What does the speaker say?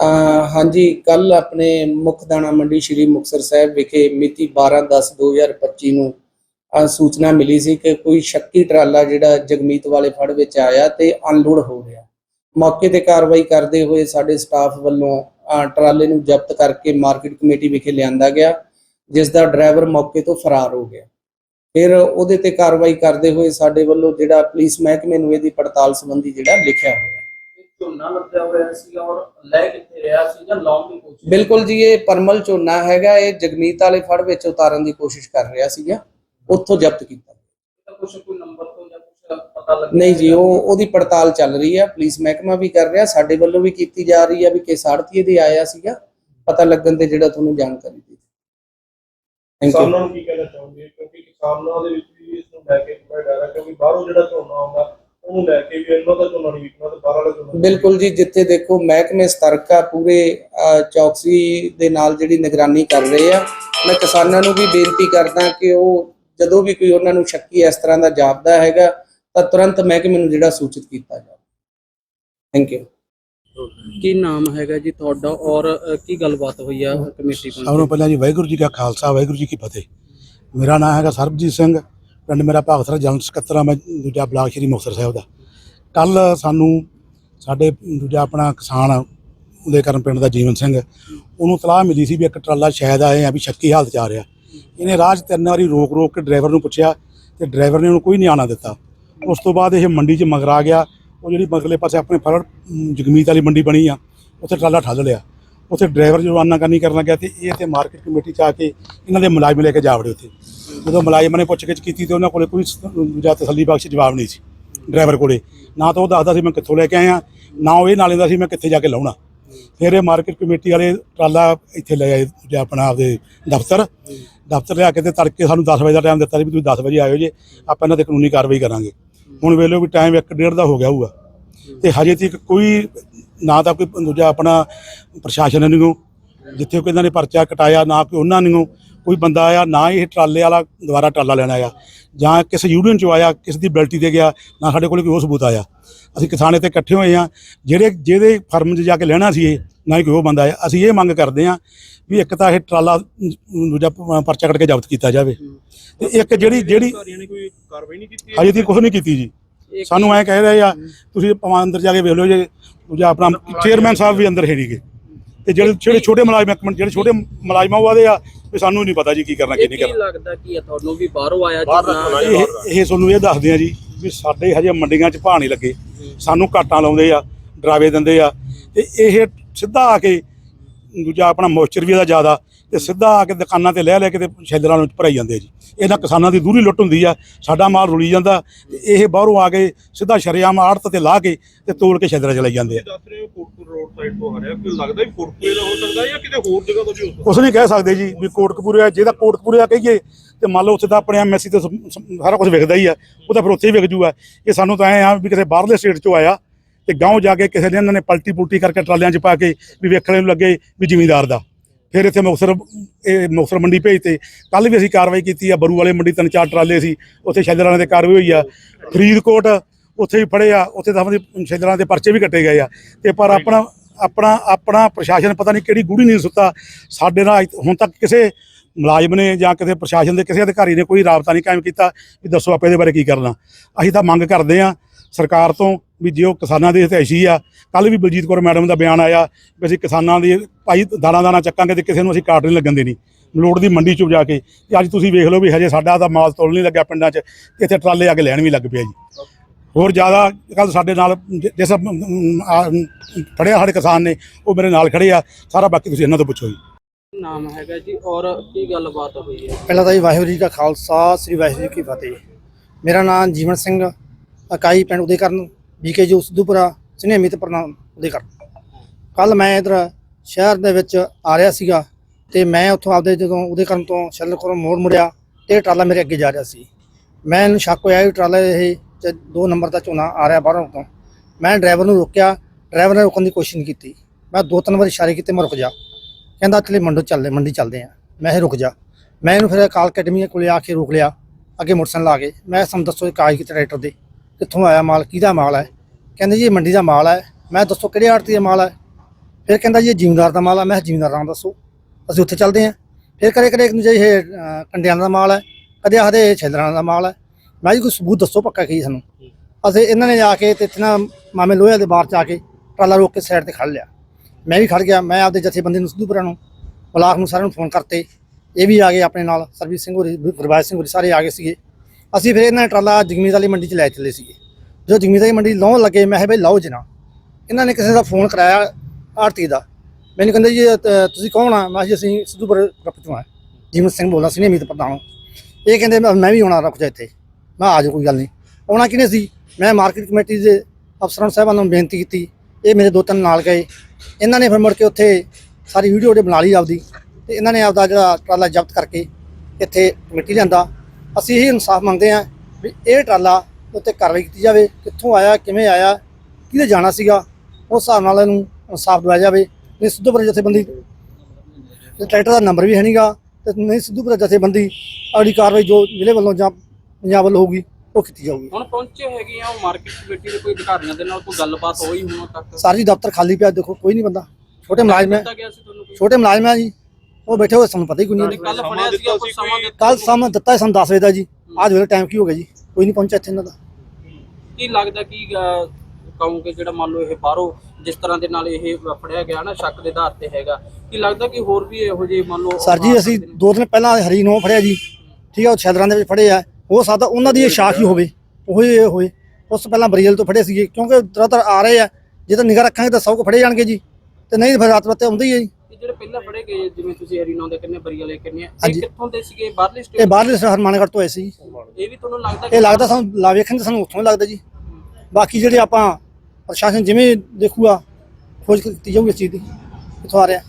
ਹਾਂਜੀ ਕੱਲ ਆਪਣੇ ਮੁੱਖ ਦਾਣਾ ਮੰਡੀ ਸ਼੍ਰੀ ਮੁਕਤਸਰ ਸਾਹਿਬ ਵਿਖੇ ਮਿਤੀ 12/10/2025 ਨੂੰ ਸੂਚਨਾ ਮਿਲੀ ਸੀ ਕਿ ਕੋਈ ਸ਼ੱਕੀ ਟਰਾਲਾ ਜਿਹੜਾ ਜਗਮੀਤ ਵਾਲੇ ਫੜ ਵਿੱਚ ਆਇਆ ਤੇ ਅਨਲੋਡ ਹੋ ਗਿਆ। ਮੌਕੇ ਤੇ ਕਾਰਵਾਈ ਕਰਦੇ ਹੋਏ ਸਾਡੇ ਸਟਾਫ ਵੱਲੋਂ ਟਰਾਲੇ ਨੂੰ ਜ਼ਬਤ ਕਰਕੇ ਮਾਰਕੀਟ ਕਮੇਟੀ ਵਿਖੇ ਲਿਆਂਦਾ ਗਿਆ, ਜਿਸ ਦਾ ਡਰਾਈਵਰ ਮੌਕੇ ਤੋਂ ਫਰਾਰ ਹੋ ਗਿਆ। ਫਿਰ ਉਹਦੇ ਤੇ ਕਾਰਵਾਈ ਕਰਦੇ ਹੋਏ ਸਾਡੇ ਵੱਲੋਂ ਜਿਹੜਾ ਪੁਲਿਸ ਮਹਿਕਮੇ ਨੂੰ ਇਹਦੀ ਪੜਤਾਲ ਸੰਬੰਧੀ ਜਿਹੜਾ ਲਿਖਿਆ ਹੋਇਆ। ਝੋਨਾ ਲੱਗਿਆ ਹੋਇਆ ਸੀ ਔਰ ਲੈ ਕਿੱਥੇ ਰਿਹਾ ਸੀ ਜਾਂ ਲਾਉਣ ਦੀ ਕੋਸ਼ਿਸ਼ ਬਿਲਕੁਲ ਜੀ ਇਹ ਪਰਮਲ ਝੋਨਾ ਹੈਗਾ ਇਹ ਜਗਮੀਤ ਵਾਲੇ ਫੜ ਵਿੱਚ ਉਤਾਰਨ ਦੀ ਕੋਸ਼ਿਸ਼ ਕਰ ਰਿਹਾ ਸੀਗਾ ਉੱਥੋਂ ਜ਼ਬਤ ਕੀਤਾ। ਤਾਂ ਕੁਛ ਕੋਈ ਨੰਬਰ ਤੋਂ ਜਾਂ ਕੁਛ ਪਤਾ ਲੱਗਿਆ ਨਹੀਂ ਜੀ ਉਹ ਉਹਦੀ ਪੜਤਾਲ ਚੱਲ ਰਹੀ ਹੈ ਪੁਲਿਸ ਮਹਿਕਮਾ ਵੀ ਕਰ ਰਿਹਾ ਸਾਡੇ ਵੱਲੋਂ ਵੀ ਕੀਤੀ ਜਾ ਰਹੀ ਹੈ ਵੀ ਕਿਸ ਆੜਤੀਏ ਦੇ ਆਇਆ ਸੀਗਾ ਪਤਾ ਲੱਗਣ ਤੇ ਜਿਹੜਾ ਤੁਹਾਨੂੰ ਜਾਣਕਾਰੀ ਦੇ ਥੈਂਕ ਯੂ ਕਿਸਾਨਾਂ ਨੂੰ ਕੀ ਕਹਿਣਾ ਚਾਹੁੰਦੇ ਕਿਉਂਕਿ ਕਿਸਾਨਾਂ ਦੇ ਵਿੱਚ ਵੀ ਇਸ ਨੂੰ ਲੈ ਕੇ ਥੋੜਾ ਡਰ ਹੈ ਕਿਉਂਕਿ ਬਾਹਰੋਂ ਜਿਹੜਾ ਝੋਨਾ ਆਉਂਦਾ ਉਹਨੂੰ ਲੈ ਕੇ ਵੀ ਇਹਨਾਂ ਦਾ ਝੋਨਾ ਨਹੀਂ ਵਿਕਣਾ ਤੇ ਬਾਹਰ ਵਾਲਾ ਝੋਨਾ ਬਿਲਕੁਲ ਜੀ ਜਿੱਥੇ ਦੇਖੋ ਮਹਿਕਮੇ ਸਤਰਕ ਪੂਰੇ ਚੌਕਸੀ ਦੇ ਨਾਲ ਜਿਹੜੀ ਨਿਗਰਾਨੀ ਕਰ ਰਹੇ ਆ। ਮੈਂ ਕਿਸਾਨਾਂ ਨੂੰ ਵੀ ਬੇਨਤੀ ਕਰਦਾ ਕਿ ਉਹ ਜਦੋਂ ਵੀ ਕੋਈ ਉਹਨਾਂ ਨੂੰ ਸ਼ੱਕੀ ਇਸ ਤਰ੍ਹਾਂ ਦਾ ਜਾਪਦਾ ਹੈਗਾ ਤਾਂ ਤੁਰੰਤ ਮਹਿਕਮੇ ਨੂੰ ਜਿਹੜਾ ਸੂਚਿਤ ਕੀਤਾ ਜਾਵੇ। ਥੈਂਕ ਯੂ ਕੀ ਨਾਮ ਹੈਗਾ ਜੀ ਤੁਹਾਡਾ ਔਰ ਕੀ ਗੱਲਬਾਤ ਹੋਈ ਆ ਕਮੇਟੀ ਸਭ ਤੋਂ ਪਹਿਲਾਂ ਜੀ ਵਾਹਿਗੁਰੂ ਜੀ ਕਾ ਖਾਲਸਾ ਵਾਹਿਗੁਰੂ ਜੀ ਕੀ ਫਤਿਹ। ਮੇਰਾ ਨਾਮ ਹੈਗਾ ਸਰਬਜੀਤ ਸਿੰਘ। ਪਿੰਡ ਮੇਰਾ ਭਾਗਸਰ ਜਨਰਲ ਸਕੱਤਰ ਆ, ਮੈਂ ਦੂਜਾ ਬਲਾਕ ਸ਼੍ਰੀ ਮੁਕਤਸਰ ਸਾਹਿਬ ਦਾ। ਕੱਲ ਸਾਨੂੰ ਸਾਡੇ ਦੂਜਾ ਆਪਣਾ ਕਿਸਾਨ ਉਹਦੇ ਕਰਨ ਪਿੰਡ ਦਾ ਜੀਵਨ ਸਿੰਘ, ਉਹਨੂੰ ਤਲਾਹ ਮਿਲੀ ਸੀ ਵੀ ਇੱਕ ਟਰਾਲਾ ਸ਼ਾਇਦ ਆਏ ਆ, ਵੀ ਸ਼ੱਕੀ ਹਾਲਤ 'ਚ ਆ ਰਿਹਾ। ਇਹਨੇ ਰਾਹ 'ਚ ਤਿੰਨ ਵਾਰੀ ਰੋਕ ਰੋਕ ਕੇ ਡਰਾਈਵਰ ਨੂੰ ਪੁੱਛਿਆ ਤੇ ਡਰਾਈਵਰ ਨੇ ਉਹਨੂੰ ਕੋਈ ਨਹੀਂ ਆਣਾ ਦਿੱਤਾ। ਉਸ ਤੋਂ ਬਾਅਦ ਇਹ ਮੰਡੀ 'ਚ ਮਗਰ ਆ ਗਿਆ। ਉਹ ਜਿਹੜੀ ਮਗਲੇ ਪਾਸੇ ਆਪਣੇ ਫਰੜ ਜਗਮੀਤ ਵਾਲੀ ਮੰਡੀ ਬਣੀ ਆ, ਉੱਥੇ ਟਰਾਲਾ ਠੱਲ ਲਿਆ। ਉੱਥੇ ਡਰਾਈਵਰ ਜਦੋਂ ਆਨਾਕਾਨੀ ਕਰਨ ਲੱਗਿਆ ਤੇ ਇਹ ਤੇ ਮਾਰਕੀਟ ਕਮੇਟੀ ਚ ਆ ਕੇ ਇਹਨਾਂ ਦੇ ਮੁਲਾਜ਼ਮ ਲੈ ਕੇ ਜਾ ਵੜੇ ਉੱਥੇ। ਜਦੋਂ ਮੁਲਾਜ਼ਮਾਂ ਨੇ ਪੁੱਛਗਿੱਛ ਕੀਤੀ ਤੇ ਉਹਨਾਂ ਕੋਲੇ ਕੋਈ ਜਾਂ ਤਸੱਲੀ ਬਖਸ਼ ਜਵਾਬ ਨਹੀਂ ਸੀ ਡਰਾਈਵਰ ਕੋਲੇ। ਨਾ ਤਾਂ ਉਹ ਦੱਸਦਾ ਸੀ ਮੈਂ ਕਿੱਥੋਂ ਲੈ ਕੇ ਆਇਆ, ਨਾ ਉਹ ਇਹ ਨਾਲ ਲੈਂਦਾ ਸੀ ਮੈਂ ਕਿੱਥੇ ਜਾ ਕੇ ਲਾਉਣਾ। ਫਿਰ ਇਹ ਮਾਰਕੀਟ ਕਮੇਟੀ ਵਾਲੇ ਟਰਾਲਾ ਇੱਥੇ ਲੈ ਆਏ ਜਾਂ ਆਪਣਾ ਆਪਦੇ ਦਫ਼ਤਰ। ਦਫ਼ਤਰ ਲਿਆ ਕੇ ਤੇ ਤੜਕੇ ਸਾਨੂੰ 10 ਵਜੇ ਦਾ ਟਾਈਮ ਦਿੱਤਾ ਸੀ ਵੀ ਤੁਸੀਂ 10 ਵਜੇ ਆਇਓ ਜੇ, ਆਪਾਂ ਇਹਨਾਂ ਤੇ ਕਾਨੂੰਨੀ ਕਾਰਵਾਈ ਕਰਾਂਗੇ। ਹੁਣ ਵੇਲੋ ਵੀ ਟਾਈਮ 1:30 ਦਾ ਹੋ ਗਿਆ ਹੋਊਗਾ। ਤੇ ਹਜੇ ਤੱਕ ਕੋਈ ਨਾ ਤਾਂ ਕੋਈ ਦੂਜਾ ਆਪਣਾ ਪ੍ਰਸ਼ਾਸਨ ਨੂੰ ਜਿੱਥੇ ਕੋਈ ਇਹਨਾਂ ਨੇ ਪਰਚਾ ਕਟਾਇਆ ਨਾ ਕੋਈ ਉਹਨਾਂ ਨੂੰ ਕੋਈ ਬੰਦਾ ਆਇਆ ਨਾ ਇਹ ਟਰਾਲੇ ਵਾਲਾ ਦੁਬਾਰਾ ਟਰਾਲਾ ਲੈਣ ਆਇਆ। ਜਾਂ ਕਿਸੇ ਯੂਨੀਅਨ ਚੋਂ ਆਇਆ ਕਿਸੇ ਦੀ ਬਿਲਟੀ ਤੇ ਗਿਆ ਨਾ ਸਾਡੇ ਕੋਲ ਕੋਈ ਉਹ ਸਬੂਤ ਆਇਆ। ਅਸੀਂ ਕਿਸਾਨੇ ਤੇ ਇਕੱਠੇ ਹੋਏ ਆ ਜਿਹੜੇ ਜਿਹਦੇ ਫਰਮ 'ਚ ਜਾ ਕੇ ਲੈਣਾ ਸੀ ਇਹ ਨਾ ਹੀ ਕੋਈ ਉਹ ਬੰਦਾ ਆਇਆ। ਅਸੀਂ ਇਹ ਮੰਗ ਕਰਦੇ ਆ ਵੀ ਇੱਕ ਤਾਂ ਇਹ ਟਰਾਲਾ ਦੂਜਾ ਪਰਚਾ ਕੱਟ ਕੇ ਜ਼ਬਤ ਕੀਤਾ ਜਾਵੇ। ਤੇ ਇੱਕ ਜਿਹੜੀ ਜਿਹੜੀ ਕੋਈ ਕਾਰਵਾਈ ਨਹੀਂ ਕੀਤੀ ਹਜੇ ਤੱਕ ਕੁਝ ਨਹੀਂ ਕੀਤੀ ਜੀ। ਸਾਨੂੰ ਐ ਕਹਿ ਰਹੇ ਆ ਤੁਸੀਂ ਭਾਵੇਂ ਅੰਦਰ ਜਾ ਕੇ ਵੇਖ ਲਓ ਜੇ ਦੂਜਾ ਆਪਣਾ ਚੇਅਰਮੈਨ ਸਾਹਿਬ ਵੀ ਅੰਦਰ ਹੈ ਨਹੀਂਗੇ ਤੇ ਜਿਹੜੇ ਜਿਹੜੇ ਛੋਟੇ ਮੁਲਾਜ਼ਮ ਇੱਕ ਮਿੰਟ ਜਿਹੜੇ ਛੋਟੇ ਮੁਲਾਜ਼ਮ ਆ ਉਹ ਆਦੇ ਆ ਵੀ ਸਾਨੂੰ ਨਹੀਂ ਪਤਾ ਜੀ ਕੀ ਕਰਨਾ ਕੀ ਨਹੀਂ ਕੀ ਕਰਨਾ। ਲੱਗਦਾ ਕੀ ਆ ਤੁਹਾਨੂੰ ਵੀ ਬਾਹਰੋਂ ਆਇਆ ਇਹ ਇਹ ਤੁਹਾਨੂੰ ਇਹ ਦੱਸਦੇ ਆ ਜੀ ਵੀ ਸਾਡੇ ਹਜੇ ਮੰਡੀਆਂ 'ਚ ਭਾਅ ਨਹੀਂ ਲੱਗੇ। ਸਾਨੂੰ ਘਾਟਾਂ ਲਾਉਂਦੇ ਆ ਡਰਾਵੇ ਦਿੰਦੇ ਆ। ਤੇ ਇਹ ਸਿੱਧਾ ਆ ਕੇ ਦੂਜਾ ਆਪਣਾ ਮੋਇਸਚਰ ਵੀ ਇਹਦਾ ਜ਼ਿਆਦਾ ਤੇ ਸਿੱਧਾ ਆ ਕੇ ਦੁਕਾਨਾਂ ਤੇ ਲੈ ਲੈ ਕੇ ਤੇ ਸ਼ੈਲਰਾਂ ਨੂੰ ਭਰਾਈ ਜਾਂਦੇ ਆ ਜੀ। ਇਹਨਾਂ ਕਿਸਾਨਾਂ ਦੀ ਦੂਰੀ ਲੁੱਟ ਹੁੰਦੀ ਆ ਸਾਡਾ ਮਾਲ ਰੁਲੀ ਜਾਂਦਾ ਤੇ ਇਹ ਬਾਹਰੋਂ ਆ ਕੇ ਸਿੱਧਾ ਸ਼ਰੇਆਮ ਆੜਤ ਤੇ ਲਾ ਕੇ ਤੇ ਤੋੜ ਕੇ ਸ਼ੈਲਰਾਂ ਚਲਾਈ ਜਾਂਦੇ ਆ। ਦੱਸ ਰਹੇ ਹੋ ਕੋਟਪੁਰ ਰੋਡ ਸਾਈਡ ਤੋਂ ਆ ਰਿਹਾ ਕੋਈ ਲੱਗਦਾ ਵੀ ਕੋਟਪੁਰੇ ਦਾ ਹੋ ਸਕਦਾ ਜਾਂ ਕਿਤੇ ਹੋਰ ਜਗ੍ਹਾ ਤੋਂ ਵੀ ਹੋ ਸਕਦਾ? ਕੁਛ ਨਹੀਂ ਕਹਿ ਸਕਦੇ ਜੀ ਵੀ ਕੋਟਕਪੂਰੇ ਆ ਜਿਹਦਾ ਕੋਟਕਪੂਰੇ ਦਾ ਕਹੀਏ ਤੇ ਮੰਨ ਲਓ ਉੱਥੇ ਤਾਂ ਆਪਣੇ ਐਮਐਸਸੀ ਤੇ ਸ- ਸ- ਸਾਰਾ ਕੁਝ ਵਿਕਦਾ ਹੀ ਆ ਉਹ ਤਾਂ ਫਿਰ ਉੱਥੇ ਹੀ ਵਿਕ ਜੂਗਾ। ਇਹ ਸਾਨੂੰ ਤਾਂ ਐ ਆ ਵੀ ਕਿਸੇ ਬਾਹਰਲੇ ਸਟੇਟ ਚੋਂ ਆਇਆ ਤੇ ਗਾਂव ਜਾ ਕੇ ਕਿਸੇ ਨੇ ਇਹਨਾਂ ਨੇ ਪਲਟੀ ਪੁਲਟੀ ਕਰਕੇ ਟਰਾਲਿਆਂ 'ਚ ਪਾ ਕੇ ਵੀ ਵੇਖਣ ਨੂੰ ਲੱਗੇ ਵੀ ਜ਼ਿਮੀਂਦਾਰ ਦਾ। ਫਿਰ ਇੱਥੇ ਮੁਕਤਸਰ, ਇਹ ਮੁਕਤਸਰ ਮੰਡੀ ਭੇਜਤੇ। ਕੱਲ ਵੀ ਅਸੀਂ ਕਾਰਵਾਈ ਕੀਤੀ ਆ, ਬਰੂ ਵਾਲੇ ਮੰਡੀ ਤਿੰਨ ਚਾਰ ਟਰਾਲੇ ਸੀ, ਉੱਥੇ ਸ਼ੈਲਰਾਂ ਦੇ ਕਾਰਵਾਈ ਹੋਈ ਆ। ਫਰੀਦਕੋਟ ਉੱਥੇ ਵੀ ਫੜੇ ਆ, ਉੱਥੇ ਤਾਂ ਦੀ ਸ਼ੈਲਰਾਂ ਦੇ ਪਰਚੇ ਵੀ ਕੱਟੇ ਗਏ ਆ। ਤੇ ਪਰ ਆਪਣਾ ਆਪਣਾ ਆਪਣਾ ਪ੍ਰਸ਼ਾਸਨ ਪਤਾ ਨਹੀਂ ਕਿਹੜੀ ਗੂੜੀ ਨਹੀਂ ਸੁੱਤਾ। ਸਾਡੇ ਨਾਲ ਹੁਣ ਤੱਕ ਕਿਸੇ ਮੁਲਾਜ਼ਮ ਨੇ ਜਾਂ ਕਿਸੇ ਪ੍ਰਸ਼ਾਸਨ ਦੇ ਕਿਸੇ ਅਧਿਕਾਰੀ ਨੇ ਕੋਈ ਰਾਬਤਾ ਨਹੀਂ ਕਾਇਮ ਕੀਤਾ ਵੀ ਦੱਸੋ ਆਪਾਂ ਇਹਦੇ ਬਾਰੇ ਕੀ ਕਰਨਾ। ਅਸੀਂ ਤਾਂ ਮੰਗ ਕਰਦੇ ਆ ਸਰਕਾਰ ਤੋਂ ਵੀ ਜੇ ਉਹ ਕਿਸਾਨਾਂ ਦੇ ਹਿਤੈਸ਼ੀ ਆ ਕੱਲ ਵੀ ਬਲਜੀਤ ਕੌਰ ਮੈਡਮ ਦਾ ਬਿਆਨ ਆਇਆ ਵੀ ਅਸੀਂ ਕਿਸਾਨਾਂ ਦੀ ਭਾਈ ਦਾਣਾ ਦਾਣਾ ਚੱਕਾਂਗੇ ਤੇ ਕਿਸੇ ਨੂੰ ਅਸੀਂ ਕਾਟ ਨਹੀਂ ਲੱਗਣ ਦੇਣੀ। ਲੋੜ ਦੀ ਮੰਡੀ ਚੋਂ ਜਾ ਕੇ ਤੇ ਅੱਜ ਤੁਸੀਂ ਵੇਖ ਲਓ ਵੀ ਹਜੇ ਸਾਡਾ ਤਾਂ ਮਾਲ ਤੋਲ ਨਹੀਂ ਲੱਗਿਆ ਪਿੰਡਾਂ 'ਚ ਤੇ ਇੱਥੇ ਟਰਾਲੇ ਆ ਕੇ ਲੈਣ ਵੀ ਲੱਗ ਪਿਆ ਜੀ। ਹੋਰ ਜ਼ਿਆਦਾ ਕੱਲ ਸਾਡੇ ਨਾਲ ਜਿਸ ਫੜਿਆ ਸਾਡੇ ਕਿਸਾਨ ਨੇ ਉਹ ਮੇਰੇ ਨਾਲ ਖੜੇ ਆ ਸਾਰਾ ਬਾਕੀ ਤੁਸੀਂ ਇਹਨਾਂ ਤੋਂ ਪੁੱਛੋ ਜੀ। ਨਾਮ ਹੈਗਾ ਜੀ ਔਰ ਕੀ ਗੱਲਬਾਤ ਹੋਈ ਹੈ? ਪਹਿਲਾਂ ਤਾਂ ਜੀ ਵਾਹਿਗੁਰੂ ਜੀ ਕਾ ਖਾਲਸਾ ਸ੍ਰੀ ਵਾਹਿਗੁਰੂ ਜੀ ਕੀ ਫਤਿਹ। ਮੇਰਾ ਨਾਮ ਜੀਵਨ ਸਿੰਘ ਇਕਾਈ ਪਿੰਡ ਉਦੇ ਕਰਨ ਬੀਕੇ ਜੋ ਸਿੱਧੂਪੁਰਾ ਸਨੇਮਿਤ ਪ੍ਰਣਾਮ ਉਦੇ ਕਰਨ ਕੱਲ ਮੈਂ ਇਧਰ ਸ਼ਹਿਰ ਦੇ ਵਿੱਚ ਆ ਰਿਹਾ ਸੀਗਾ ਤੇ ਮੈਂ ਉੱਥੋਂ ਆਪਦੇ ਜਦੋਂ ਉਹਦੇ ਕਰਨ ਤੋਂ ਸ਼ੈਲਰ ਕੋਲੋਂ ਮੋੜ ਮੁੜਿਆ ਤੇ ਇਹ ਟਰਾਲਾ ਮੇਰੇ ਅੱਗੇ ਜਾ ਰਿਹਾ ਸੀ। ਮੈਂ ਮੈਨੂੰ ਸ਼ੱਕ ਹੋਇਆ ਵੀ ਟਰਾਲਾ ਇਹ ਚ ਦੋ ਨੰਬਰ ਦਾ ਝੋਨਾ ਆ ਰਿਹਾ ਬਾਹਰੋਂ ਤੋਂ ਮੈਂ ਡਰਾਈਵਰ ਨੂੰ ਰੋਕਿਆ, ਡਰਾਈਵਰ ਨੇ ਰੋਕਣ ਦੀ ਕੋਸ਼ਿਸ਼ ਨਹੀਂ ਕੀਤੀ। ਮੈਂ ਦੋ ਤਿੰਨ ਵਾਰ ਇਸ਼ਾਰੇ ਕੀਤੇ, ਮੈਂ ਰੁਕ ਜਾ। ਕਹਿੰਦਾ ਚਲੇ ਮੰਡੋ ਚੱਲਦੇ ਮੰਡੀ ਚੱਲਦੇ ਆ। ਮੈਂ ਇਹ ਰੁਕ ਜਾ। ਮੈਂ ਇਹਨੂੰ ਫਿਰ ਕਾਲ ਅਕੈਡਮੀ ਕੋਲੇ ਆ ਕੇ ਰੋਕ ਲਿਆ, ਅੱਗੇ ਮੋਟਰਸਾਈਕਲ ਲਾ ਕੇ। ਮੈਂ ਸਾਨੂੰ ਦੱਸੋ ਇਹ ਕਾਗਜ਼ ਕਿਤੇ ਟਰੈਕਟਰ ਦੇ? ਕਿੱਥੋਂ ਆਇਆ ਮਾਲ ਕਿਹਦਾ ਮਾਲ ਹੈ? ਕਹਿੰਦੇ ਜੀ ਇਹ ਮੰਡੀ ਦਾ ਮਾਲ ਹੈ। ਮੈਂ ਦੱਸੋ ਕਿਹੜੇ ਆੜਤੀ ਦਾ ਮਾਲ ਹੈ? ਫਿਰ ਕਹਿੰਦਾ ਜੀ ਇਹ ਜ਼ਿਮੀਂਦਾਰ ਦਾ ਮਾਲ ਹੈ। ਮੈਂ ਕਿਹਾ ਜ਼ਿਮੀਂਦਾਰ ਨਾਮ ਦੱਸੋ। ਅਸੀਂ ਉੱਥੇ ਚੱਲਦੇ ਹਾਂ। ਫਿਰ ਕਦੇ ਕਦੇ ਜੀ ਇਹ ਕੰਡਿਆਂ ਦਾ ਮਾਲ ਹੈ। ਕਦੇ ਆਖਦੇ ਇਹ ਛੇਲਰਾਂ ਦਾ ਮਾਲ ਹੈ। ਮੈਂ ਜੀ ਕੋਈ ਸਬੂਤ ਦੱਸੋ ਪੱਕਾ ਕੀ ਸਾਨੂੰ। ਅਸੀਂ ਇਹਨਾਂ ਨੇ ਜਾ ਕੇ ਤੇ ਇੱਥੇ ਨਾ ਮਾਮੇ ਲੋਹੇ ਦੇ ਬਾਹਰ ਚ ਆ ਕੇ ਟਰਾਲਾ ਰੋਕ ਕੇ ਸਾਈਡ ਤੇ ਖੜ ਲਿਆ। ਮੈਂ ਵੀ ਖੜ ਗਿਆ। ਮੈਂ ਆਪਦੇ ਜਥੇਬੰਦੀ ਨੂੰ ਸਿੱਧੂਪੁਰਾ ਨੂੰ, ਬਲਾਕ ਨੂੰ ਸਾਰਿਆਂ ਨੂੰ ਫੋਨ ਕਰਤੇ। ਇਹ ਵੀ ਆ ਗਏ ਆਪਣੇ ਨਾਲ। ਸਰਬੀਰ ਸਿੰਘ ਹੋਰੀ ਗੁਰਬਾਜ ਸਿੰਘ ਹੋਰੀ ਸਾਰੇ ਆ ਗਏ ਸੀਗੇ। ਅਸੀਂ ਫਿਰ ਇਹਨਾਂ ਨੇ ਟਰਾਲਾ ਜਗਮੀਤ ਵਾਲੀ ਮੰਡੀ ਚ ਲੈ ਚੱਲੇ ਸੀਗੇ। ਜਦੋਂ ਜਗਮੀਤ ਵਾਲੀ ਮੰਡੀ ਲਾਉਣ ਲੱਗੇ ਮੈਂ ਕਿਹਾ ਬਈ ਲਾਓ ਜਨਾ ਇਹਨਾਂ ਨੇ ਕਿਸੇ ਦਾ ਫੋਨ ਕਰਾਇਆ ਆਰਤੀ ਦਾ। ਮੈਨੂੰ ਕਹਿੰਦੇ ਜੀ ਅ, ਤੁਸੀਂ ਕੌਣ ਆ? ਮੈਂ ਕਿਹਾ ਜੀ ਅਸੀਂ ਸਿੱਧੂਪੁਰ ਗਰੁੱਪ ਚੋਂ ਆ। ਜੀਵਨ ਸਿੰਘ ਬੋਲਦਾ ਸੀ ਅਮੀਤ ਪ੍ਰਧਾਨ। ਇਹ ਕਹਿੰਦੇ ਮੈਂ ਮੈਂ ਵੀ ਆਉਣਾ ਰੁਕ ਜਾ ਇੱਥੇ। ਮੈਂ ਆ ਜਾ ਕੋਈ ਗੱਲ ਨਹੀਂ ਆਉਣਾ ਕਿਹਨੇ ਸੀ? ਮੈਂ ਮਾਰਕੀਟ ਕਮੇਟੀ ਦੇ ਅਫਸਰਾਂ ਸਾਹਿਬਾਨ ਨੂੰ ਬੇਨਤੀ ਕੀਤੀ। ਇਹ ਮੇਰੇ ਦੋ ਤਿੰਨ ਨਾਲ ਗਏ। ਇਹਨਾਂ ਨੇ ਫਿਰ ਮੁੜ ਕੇ ਉੱਥੇ ਸਾਰੀ ਵੀਡੀਓ ਦੇ ਬਣਾ ਲਈ ਆਪਦੀ। ਤੇ ਇਹਨਾਂ ਨੇ ਆਪਦਾ ਜਿਹੜਾ ਟਰਾਲਾ ਜ਼ਬਤ ਕਰਕੇ ਇੱਥੇ ਕਮੇਟੀ ਲਿਆਂਦਾ। ਅਸੀਂ ਇਹ ਇਨਸਾਫ ਮੰਗਦੇ ਹਾਂ ਵੀ ਇਹ ਟਰਾਲਾ ਉੱਤੇ ਕਾਰਵਾਈ ਕੀਤੀ ਜਾਵੇ ਕਿੱਥੋਂ ਆਇਆ ਕਿਵੇਂ ਆਇਆ ਕਿਹਦੇ ਜਾਣਾ ਸੀਗਾ ਉਸ ਹਿਸਾਬ ਨਾਲ ਇਹਨੂੰ ਇਨਸਾਫ ਦਿਵਾਇਆ ਜਾਵੇ। ਨਹੀਂ ਸਿੱਧੂਪੁਰ ਜਥੇਬੰਦੀ ਤੇ ਟਰੈਕਟਰ ਦਾ ਨੰਬਰ ਵੀ ਹੈ ਨਹੀਂਗਾ ਤੇ ਨਹੀਂ ਸਿੱਧੂਪੁਰ ਜਥੇਬੰਦੀ ਅਗਲੀ ਕਾਰਵਾਈ ਜੋ ਜ਼ਿਲ੍ਹੇ ਵੱਲੋਂ ਜਾਂ ਪੰਜਾਬ ਵੱਲੋਂ ਹੋਊਗੀ ਉਹ ਕੀਤੀ ਜਾਊਗੀ। ਹੁਣ ਪਹੁੰਚੇ ਹੈਗੇ ਆ ਉਹ ਮਾਰਕੀਟ ਕਮੇਟੀ ਦੇ ਕੋਈ ਅਧਿਕਾਰੀਆਂ ਦੇ ਨਾਲ ਕੋਈ ਗੱਲਬਾਤ ਹੋਈ ਹੁਣ ਤੱਕ? ਸਰ ਜੀ ਦਫ਼ਤਰ ਖਾਲੀ ਪਿਆ ਦੇਖੋ ਕੋਈ ਨਹੀਂ ਬੰਦਾ। ਛੋਟੇ ਮੁਲਾਜ਼ਮ ਹੈ। ਛੋਟੇ ਮੁਲਾਜ਼ਮ ਹੈ ਜੀ। ਉਹ ਬੈਠੇ ਹੋਏ ਸਾਨੂੰ ਪਤਾ ਹੀ ਕੋਈ ਨਹੀਂ। ਕੱਲ ਫੜਿਆ ਸੀਗਾ ਕੋਈ ਸਮਾਂ ਦਿੱਤਾ ਕੱਲ ਸਮਾਂ ਦਿੱਤਾ ਸੀ ਸਾਨੂੰ 10 ਵਜੇ ਦਾ ਜੀ। ਅੱਜ ਵੇਲੇ ਟਾਈਮ ਕੀ ਹੋ ਗਿਆ ਜੀ? ਕੋਈ ਨਹੀਂ ਪਹੁੰਚਿਆ ਇੱਥੇ ਇਹਨਾਂ ਦਾ। ਕੀ ਲੱਗਦਾ ਕੀ ਕਹੋਗੇ ਜਿਹੜਾ ਮੰਨ ਲਓ ਇਹ ਬਾਹਰੋਂ ਜਿਸ ਤਰ੍ਹਾਂ ਦੇ ਨਾਲ ਇਹ ਫੜਿਆ ਗਿਆ ਨਾ ਸ਼ੱਕ ਦੇ ਆਧਾਰ ਤੇ ਹੈਗਾ। ਕੀ ਲੱਗਦਾ ਕਿ ਹੋਰ ਵੀ ਇਹੋ ਜਿਹੇ ਮੰਨ ਲਓ ਸਰ ਜੀ ਅਸੀਂ ਦੋ ਦਿਨ ਪਹਿਲਾਂ ਹਰੀ ਨੂੰ ਫੜਿਆ ਜੀ। ਠੀਕ ਹੈ ਉਹ ਛੈਦਰਾਂ ਦੇ ਵਿੱਚ ਫੜੇ ਆ। ਹੋ ਸਕਦਾ ਉਹਨਾਂ ਦੀ ਇਹ ਸ਼ਾਖ ਹੀ ਹੋਵੇ। ਉਹ ਹੀ ਇਹ ਹੋਏ ਉਸ ਤੋਂ ਪਹਿਲਾਂ ਬਰੀਲ ਤੋਂ ਫੜੇ ਸੀਗੇ। ਕਿਉਂਕਿ ਦਰਦਰ ਆ ਰਹੇ ਆ। ਜੇ ਤਾਂ ਨਿਗਾਹ ਰੱਖਾਂਗੇ ਤਾਂ ਸਭ ਕੋ ਫੜੇ ਜਾਣਗੇ ਜੀ। ਤੇ ਨਹੀਂ ਫਿਰ ਰਾਤ ਰਾਤੇ ਆਉਂਦੇ ਹੀ ਆ ਜੀ। ਜਿਹੜੇ ਪਹਿਲਾਂ ਫੜੇ ਗਏ ਜਿਵੇਂ ਤੁਸੀਂ ਹਰੀਨੌਂ ਦੇ ਕਿੰਨੇ ਬਰੀ ਵਾਲੇ ਕਿੰਨੇ ਆ, ਇਹ। ਕਿੱਥੋਂ ਦੇ ਸੀਗੇ ਬਾਹਰਲੇ ਇਹ ਸਟੇਟ ਬਾਹਰਲੇ ਹਰਮਾਨਗੜ੍ਹ ਤੋਂ ਆਏ ਸੀ। ਇਹ ਵੀ ਤੁਹਾਨੂੰ ਲੱਗਦਾ ਇਹ ਲੱਗਦਾ ਸਾਨੂੰ ਲਾ ਵੇਖਣ ਤੇ ਸਾਨੂੰ ਉੱਥੋਂ ਲੱਗਦਾ ਜੀ ਬਾਕੀ ਜਿਹੜੇ ਆਪਾਂ ਪ੍ਰਸ਼ਾਸਨ ਜਿਵੇਂ ਦੇਖੂਗਾ ਖੋਜ ਕੀਤੀ ਜਾਊਗੀ ਇਸ ਚੀਜ਼ ਦੀ ਕਿੱਥੋਂ ਆ ਰਿਹਾ